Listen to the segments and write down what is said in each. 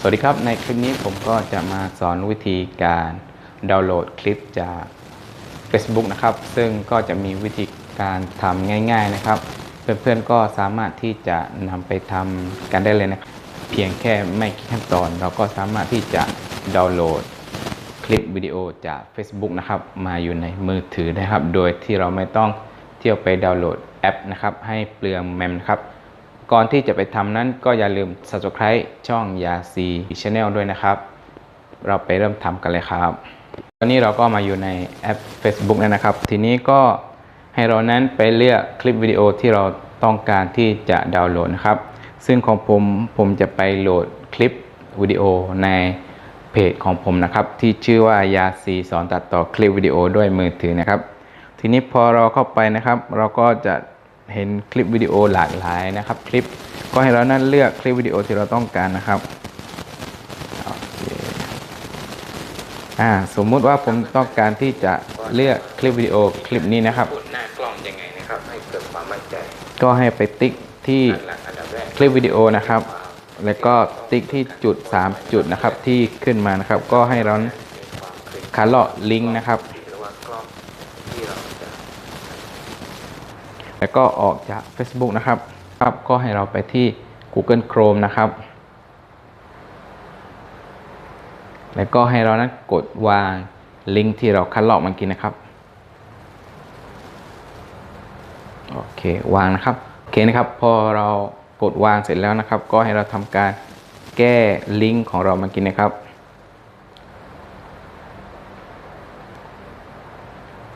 สวัสดีครับ ในคลิปนี้ผมก็จะมาสอนวิธีการดาวน์โหลดคลิปจาก Facebook นะครับ ซึ่งก็จะมีวิธีการทำง่าย ๆนะครับ เพื่อนๆก็สามารถที่จะนำไปทำกันได้เลยนะครับ เพียงแค่ไม่กี่ขั้นตอน เราก็สามารถที่จะดาวน์โหลดคลิปวิดีโอจาก Facebook นะครับ มาอยู่ในมือถือนะครับ โดยที่เราไม่ต้องเที่ยวไปดาวน์โหลดแอปนะครับ ให้เปลืองแมมนะครับ ก่อนที่จะไปทำนั้นก็อย่าลืม subscribe ช่องยาซี Channel ด้วยนะครับ เราไปเริ่มทำกันเลยครับ ตอนนี้เราก็มาอยู่ในแอป Facebook แล้วนะครับ ทีนี้ก็ให้เรานั้นไปเลือกคลิปวิดีโอที่เราต้องการที่จะดาวน์โหลดนะครับ ซึ่งของผมผมจะไปโหลดคลิปวิดีโอในเพจของผมนะครับ ที่ชื่อว่ายาซีสอนตัดต่อคลิปวิดีโอด้วยมือถือนะครับ ทีนี้พอเราเข้าไปนะครับ เราก็จะ เห็นคลิปวิดีโอหลากหลายนะครับ คลิปก็ให้เรานั้นเลือกคลิปวิดีโอที่เราต้องการนะครับอ่าสมมุติว่าผมต้องการที่จะเลือกคลิปวิดีโอคลิปนี้นะครับหน้ากล้องยังไงนะครับให้เกิดความมั่นใจ ก็ให้ไปติ๊กที่คลิปวิดีโอนะครับ แล้วก็ติ๊กที่จุด 3 จุดนะครับที่ขึ้นมานะครับ ก็ให้เราความคลิกคาร์ลอลิงก์นะครับ หรือว่ากล้องที่เราจะ แล้วก็ออกจาก Facebook นะครับครับก็ให้เราไปที่ Google Chrome นะครับ แล้วก็ให้เรานั้นกดวางลิงก์ที่เราคัดลอกมื่อกี้นะครับ โอเควางนะครับ โอเคนะครับ พอเรากดวางเสร็จแล้วนะครับ ก็ให้เราทำการแก้ลิงก์ของเรามื่อกี้นะครับ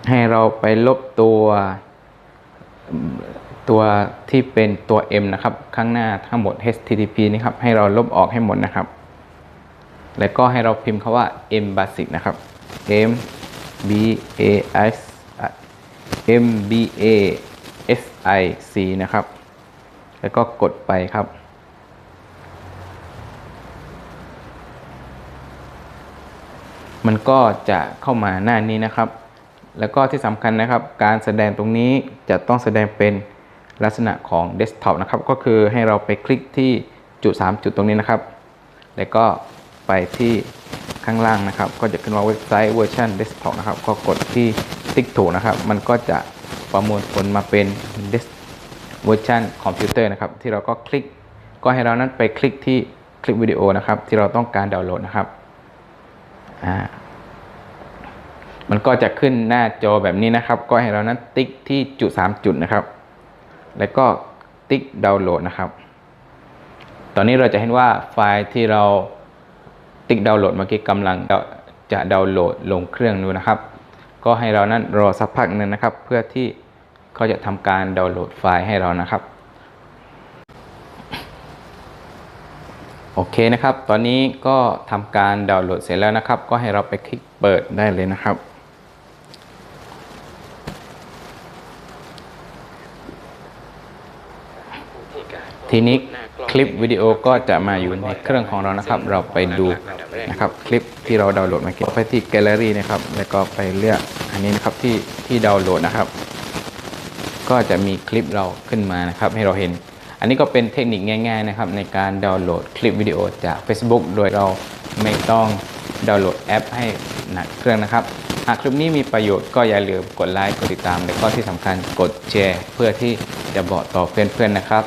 ให้เราไปลบตัว ตัวที่เป็นตัว M นะครับ ข้างหน้าทั้งหมด HTTP นี่ครับ ให้เราลบออกให้หมดนะครับ แล้วก็ให้เราพิมพ์คาว่า M basic นะครับ M B A S M B A S I C นะครับ แล้วก็กดไปครับ มันก็จะเข้ามาหน้านี้นะครับ แล้วก็ที่สำคัญนะครับ การแสดงตรงนี้จะต้องแสดงเป็นลักษณะของเดสก์ท็อปนะครับ ก็คือให้เราไปคลิกที่จุด 3 จุดตรงนี้นะครับ แล้วก็ไปที่ข้างล่างนะครับ ก็จะขึ้นว่าเว็บไซต์เวอร์ชันเดสก์ท็อปนะครับ ก็กดที่ติ๊กถูกนะครับ มันก็จะประมวลผลมาเป็นเดสเวอร์ชันคอมพิวเตอร์นะครับ ที่เราก็คลิก ก็ให้เรานั้นไปคลิกที่คลิปวิดีโอนะครับ ที่เราต้องการดาวน์โหลดนะครับ อ่า มันก็จะขึ้นหน้าจอแบบนี้นะครับ ก็ให้เรานั้นติ๊กที่จุด 3 จุดนะครับ แล้วก็ติ๊กดาวน์โหลดนะครับ ตอนนี้เราจะเห็นว่าไฟล์ที่เราติ๊กดาวน์โหลดเมื่อกี้กำลังจะดาวน์โหลดลงเครื่องดูนะครับ ก็ให้เรานั้นรอสักพักหนึ่งนะครับ เพื่อที่เขาจะทำการดาวน์โหลดไฟล์ให้เรานะครับโอเคนะครับ ตอนนี้ก็ทำการดาวน์โหลดเสร็จแล้วนะครับ ก็ให้เราไปคลิกเปิดได้เลยนะครับ ทีนี้คลิปวิดีโอก็จะมาอยู่ในเครื่องของเรานะครับ เราไปดูนะครับคลิปที่เราดาวน์โหลดมาเก็บไปที่แกลเลอรี่นะครับ แล้วก็ไปเลือกอันนี้นะครับที่ที่ดาวน์โหลดนะครับ ก็จะมีคลิปเราขึ้นมานะครับ ให้เราเห็น อันนี้ก็เป็นเทคนิคง่าย ๆนะครับ ในการดาวน์โหลดคลิปวิดีโอจาก Facebook โดยเราไม่ต้องดาวน์โหลดแอป ให้หนักเครื่องนะครับหากคลิปนี้มีประโยชน์ก็อย่าลืมกดไลค์กดติดตามและก็ที่สำคัญกดแชร์เพื่อที่จะบอกต่อเพื่อนๆนะครับ